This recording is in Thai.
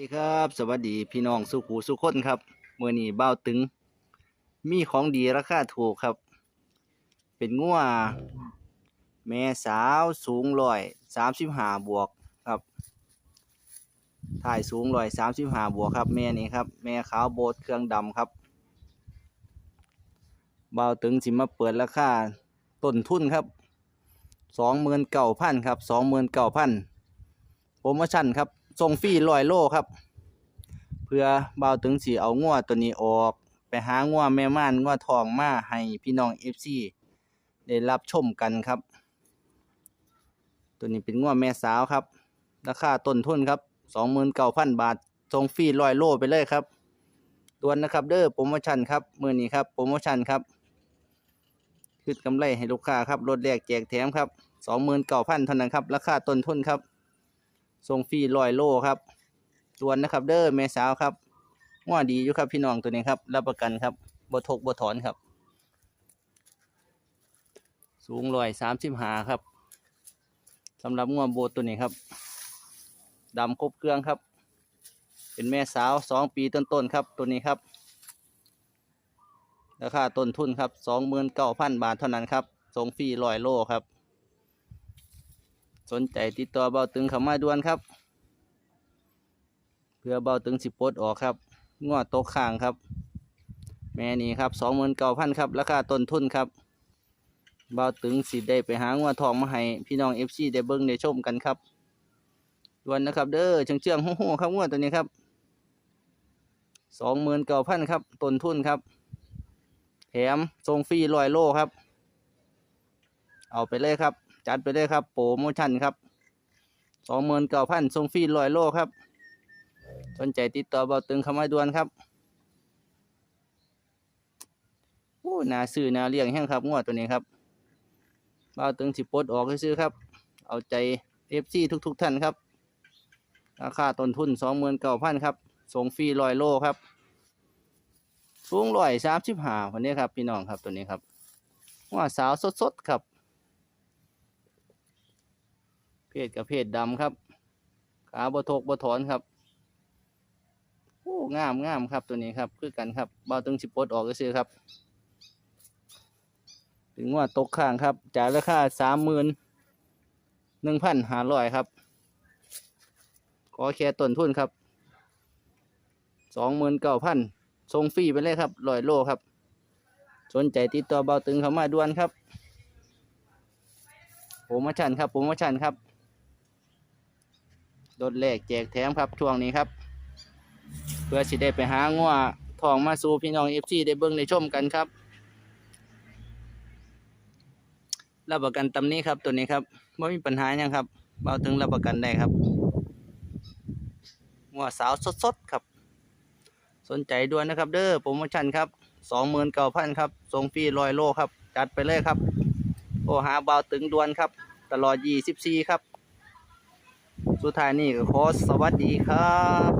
สวัสดีครับ สวัสดีพี่น้องสุขูสุขคนครับเมื่อนี้เบ้าตึง มีของดีราคาถูกครับ เป็นงัวแม่สาวสูงร้อยสามสิบห้าบวกครับถ่ายสูงร้อยสามสิบห้าบวกครับ แม่นี้ครับ แม่ขาวโบดเครื่องดำครับ เบ้าตึงสิมาเปิดราคาต้นทุนครับสองหมื่นเก้าพันครับสองหมื่นเก้าพันโปรโมชั่นครับ ส่งฟรีร้อยโลครับ เพื่อเบาวถึงสีเอางัวตัวนี้ออก ไปหางัวแม่ม่านงัวทองมาให้พี่น้องเอฟซีได้รับชมกันครับ ตัวนี้เป็นงัวแม่สาวครับ ราคาต้นทุนครับสองหมื่นเก้าพันบาทส่งฟรีร้อยโลไปเลยครับตัวนนะครับเด้อโปรโมชั่นครับมือนี้ครับโปรโมชั่นครับคืดกำไรให้ลูกค้าครับลดแลกแจกแถมครับสองหมื่นเก้าพันเท่านั้นครับราคาต้นทุนครับ ส่งฟรีร้อยโลครับตัวนนะครับ เด้อแม่สาวครับว่าดีอยู่ครับพี่น้องตัวนี้ครับ รับประกันครับบทกบ่ถอนครับ สูงร้อยสามสิบหาครับสำหรับงัวโบตัวนี้ครับดำครบเครื่องครับ เป็นแม่สาวสองปีต้นๆครับ ตัวนี้ครับราคาต้นทุนครับสองหมื่นเก้าพันบาทเท่านั้นครับส่งฟรีร้อยโลครับ สนใจติดต่อเบาตึงเข้ามาด่วนครับ เพื่อเบาตึงสิปดออกครับงวดตกข้างครับ แม่นี่ครับสองหมื่นเก้าพันครับราคาต้นทุนครับเบาตึงสิได้ไปหางวดทองมาให้พี่น้องเอฟซีได้เบิ้งได้ชมกันครับด่วนนะครับ เด้อเชื่องเชื่องๆหัวๆครับงวดตัวนี้ครับสองหมื่นเก้าพันครับต้นทุนครับ แถมส่งฟรีร้อยโลครับ เอาไปเลยครับ จัดไปเลยครับ โปรโมชั่นครับสองหมื่นเก้าพันส่งฟรีร้อยโลครับ สนใจติดต่อเบาตึงเข้ามาด่วนครับโอ้นาซื้อนาเลี้ยงแห้งครับงวดตัวนี้ครับเบาตึงสิปดออกซื้อครับ เอาใจเอฟซีทุก ๆ ท่านครับ ราคาต้นทุนสองหมื่นเก้าพันครับส่งฟรีร้อยโลครับสูงร้อยสามสิบห้าวันนี้ครับ พี่น้องครับตัวนี้ครับว่าสาวสดๆครับ เพศกับเพศดำครับ ขาบะทกบะถอนครับโอ้งามงามครับตัวนี้ครับคือกันครับเบาตึงสิบปดออกก็ซื้อครับ ถึงว่าตกข้างครับจ่ายราคาสามหมื่นหนึ่งพันห้าร้อยครับ ขอแค่ต้นทุนครับสองหมื่นเก้าพันส่งฟรีไปเลยครับร้อยโลครับ สนใจติดต่อเบาตึงเข้ามาด่วนครับโปรโมชั่นครับโปรโมชั่นครับ ลดแลกแจกแถมครับช่วงนี้ครับ เพื่อสิได้ไปหางัวทองมาสู่พี่น้องเอฟซีได้เบิ่งได้ชมกันครับรับประกันตำนี้ครับตัวนี้ครับไม่มีปัญหายังครับเบาถึงรับประกันได้ครับงัวสาวสดๆครับ สนใจด่วนนะครับ เด้อโปรโมชั่นครับสองหมื่นเก้าพันครับส่งฟรีร้อยโลครับ จัดไปเลยครับโทรหาเบาถึงด่วนครับ ตลอด24ครับ สุดท้ายนี่ก็ขอสวัสดีครับ